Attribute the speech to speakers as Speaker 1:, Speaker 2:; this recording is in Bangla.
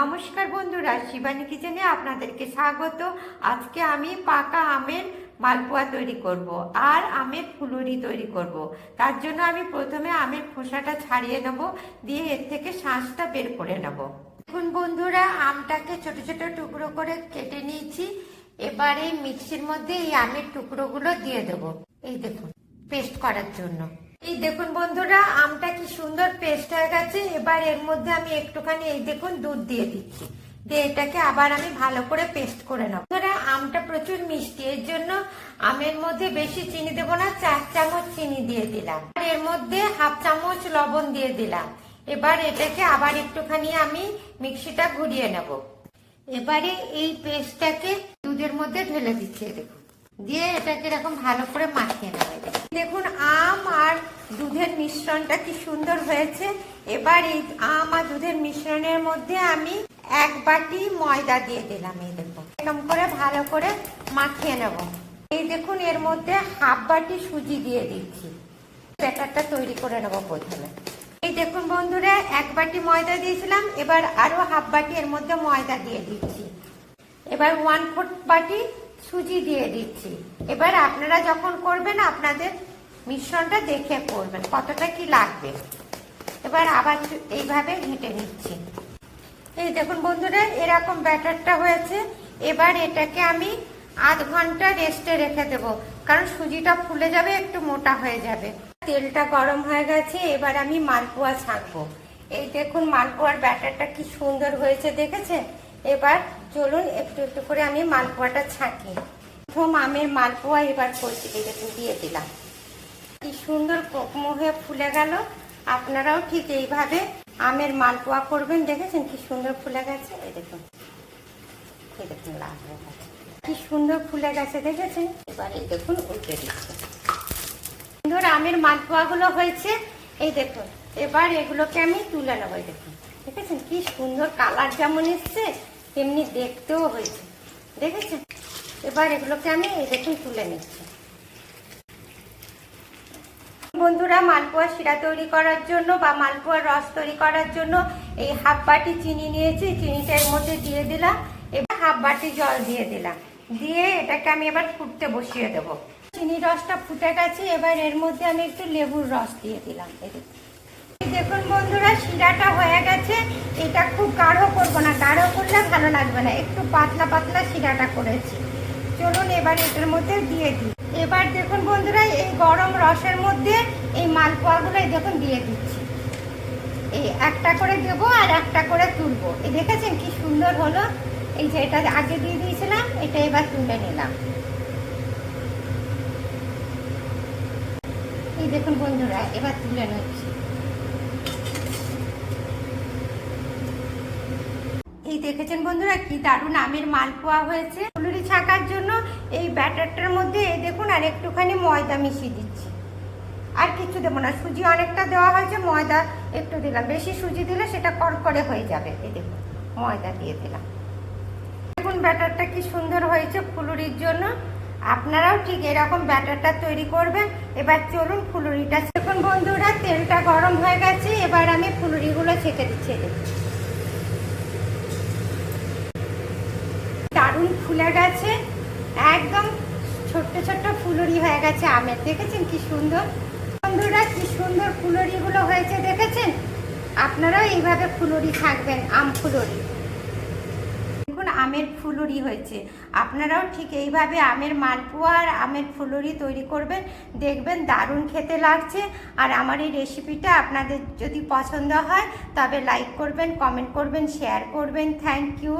Speaker 1: নমস্কার বন্ধুরা, শিবানী কিচেনে আপনাদেরকে স্বাগত। আজকে আমি পাকা আমের মালপোয়া তৈরি করব আর আমের ফুলুরি তৈরি করব। তার জন্য আমি প্রথমে আমের খোসাটা ছাড়িয়ে নেব, দিয়ে এর থেকে শাঁসটা বের করে নেব। দেখুন বন্ধুরা, আমটাকে ছোট ছোট টুকরো করে কেটে নিয়েছি। এবারে মিক্সির মধ্যে এই আমের টুকরোগুলো দিয়ে দেবো। এই দেখুন, পেস্ট করার জন্য। এই দেখুন বন্ধুরা, আমটা কি সুন্দর পেস্ট হয়ে গেছে। এবার এর মধ্যে আমি একটুখানি, এই দেখুন, দুধ দিয়ে দিচ্ছি। দিয়ে এটাকে আবার আমি ভালো করে পেস্ট করে নেব। বন্ধুরা, আমটা প্রচুর মিষ্টি, এর জন্য আমের মধ্যে বেশি চিনি দেবো না, চার চামচ চিনি দিয়ে দিলাম। আর এর মধ্যে হাফ চামচ লবণ দিয়ে দিলাম। এবার এটাকে আবার একটুখানি আমি মিক্সিটা ঘুরিয়ে নেব। এবারে এই পেস্টটাকে দুধের মধ্যে ঢেলে দিচ্ছি দেখুন। দিয়ে এটাকে এরকম ভালো করে মাখিয়ে নেবে। দেখুন দুধের মিশ্রণটা কি সুন্দর হয়েছে? এবার এই আম আর দুধের মিশ্রণের মধ্যে আমি এক বাটি ময়দা দিয়ে দিলাম, এই দেখুন। এরকম করে ভালো করে মাখিয়ে নেব। এই দেখুন, এর মধ্যে হাফ বাটি সুজি দিয়ে দিচ্ছি। ব্যাটারটা তৈরি করে নেব প্রথমে। এই দেখুন বন্ধুরা, এক বাটি ময়দা দিয়েছিলাম, এবার আরও হাফ বাটি এর মধ্যে ময়দা দিয়ে দিচ্ছি। এবার ওয়ান ফোর্থ বাটি সুজি দিয়ে দিচ্ছি। এবার আপনারা যখন করবেন, আপনাদের মিশ্রণটা দেখে করবেন, কতটা কি লাগবে। এবার আবার এইভাবে ঘেঁটে নিচ্ছি। এই দেখুন বন্ধুরা, এরকম ব্যাটারটা হয়েছে। এবার এটাকে আমি আধ ঘণ্টা রেস্টে রেখে দেব, কারণ সুজিটা ফুলে যাবে, একটু মোটা হয়ে যাবে। তেলটা গরম হয়ে গেছে, এবার আমি মালপোয়া ছাঁকবো। এই দেখুন মালপোয়ার ব্যাটারটা কি সুন্দর হয়েছে দেখেছে এবার চলুন একটু একটু করে আমি মালপোয়াটা ছাঁকি। প্রথম আমের মালপোয়া এবার করছি দেখুন দিয়ে দিলাম। সুন্দর কোকমো হয়ে ফুলে গেল। আপনারাও ঠিক এইভাবে আমের মালপোয়া করবেন, দেখেছেন কি সুন্দর ফুলে গেছে? এই দেখুন। এই দেখুন কি সুন্দর ফুলে গেছে, দেখেছেন? এবার এই দেখুন, উল্টে দিচ্ছে। সুন্দর আমের মালপোয়াগুলো হয়েছে। এই দেখুন, এবার এগুলোকে আমি তুলে নেব দেখুন। দেখেছেন কি সুন্দর কালার যেমন এসছে, তেমনি দেখতেও হয়েছে। দেখেছেন? এবার এগুলোকে আমি, এই দেখুন, তুলে নিচ্ছি। বন্ধুরা, মালপোয়া শিরা তৈরি করার জন্য বা মালপোয়ার রস তৈরি করার জন্য এই হাফ বাটি চিনি নিয়েছি। চিনিটা এর মধ্যে দিয়ে দিলাম। এবার হাফ বাটি জল দিয়ে দিলাম। দিয়ে এটাকে আমি এবার ফুটতে বসিয়ে দেব। চিনি রসটা ফুটে গেছে, এবার এর মধ্যে আমি একটু লেবুর রস দিয়ে দিলাম। দেখুন বন্ধুরা, শিরাটা হয়ে গেছে। এটা খুব গাঢ় করব না। গাঢ় করলে ভালো লাগবে না। একটু পাতলা পাতলা শিরাটা করেছি। চলুন এবার এটার মধ্যে দিয়ে দিই। এবার দেখুন বন্ধুরা, এই গরম রসের মধ্যে এই মালপোয়াগুলো দেখুন দিয়ে দিচ্ছি। এই একটা করে দেবো আর একটা করে তুলবো। এই দেখেছেন কি সুন্দর হলো? এই যে এটা আগে দিয়ে দিয়েছিলাম, এটা এবার তুলে নিলাম। এই দেখুন বন্ধুরা, এবার তুলে নিচ্ছি। এই দেখেছেন বন্ধুরা, কি দারুণ আমের মালপোয়া হয়েছে। ছাকার জন্য এই ব্যাটারটার মধ্যে দেখুন, আর একটুখানি ময়দা মিশিয়ে দিচ্ছি। আর কিছু দেবো না, সুজি অনেকটা দেওয়া হয়েছে, ময়দা একটু দিলাম। বেশি সুজি দিলে সেটা কড়কড়ে হয়ে যাবে। এই দেখুন, ময়দা দিয়ে দিলাম। দেখুন ব্যাটারটা কি সুন্দর হয়েছে ফুলুরির জন্য। আপনারাও ঠিক এরকম ব্যাটারটা তৈরি করবেন। এবার চলুন ফুলুরিটা দেখুন বন্ধুরা, তেলটা গরম হয়ে গেছে, এবার আমি ফুলুরিগুলো ছেঁকে দিচ্ছি দারুণ ফুলে গেছে। একদম ছোট্ট ছোট্ট ফুলুরি হয়ে গেছে আমের। দেখেছেন কি সুন্দর? বন্ধুরা, কি সুন্দর ফুলুরিগুলো হয়েছে, দেখেছেন? আপনারাও এইভাবে ফুলুরি থাকবেন, আম ফুলুরি। দেখুন, আমের ফুলুরি হয়েছে। আপনারাও ঠিক এইভাবে আমের মালপোয়া আর আমের ফুলুরি তৈরি করবেন, দেখবেন দারুণ খেতে লাগছে। আর আমার এই রেসিপিটা আপনাদের যদি পছন্দ হয়, তবে লাইক করবেন, কমেন্ট করবেন, শেয়ার করবেন। Thank you.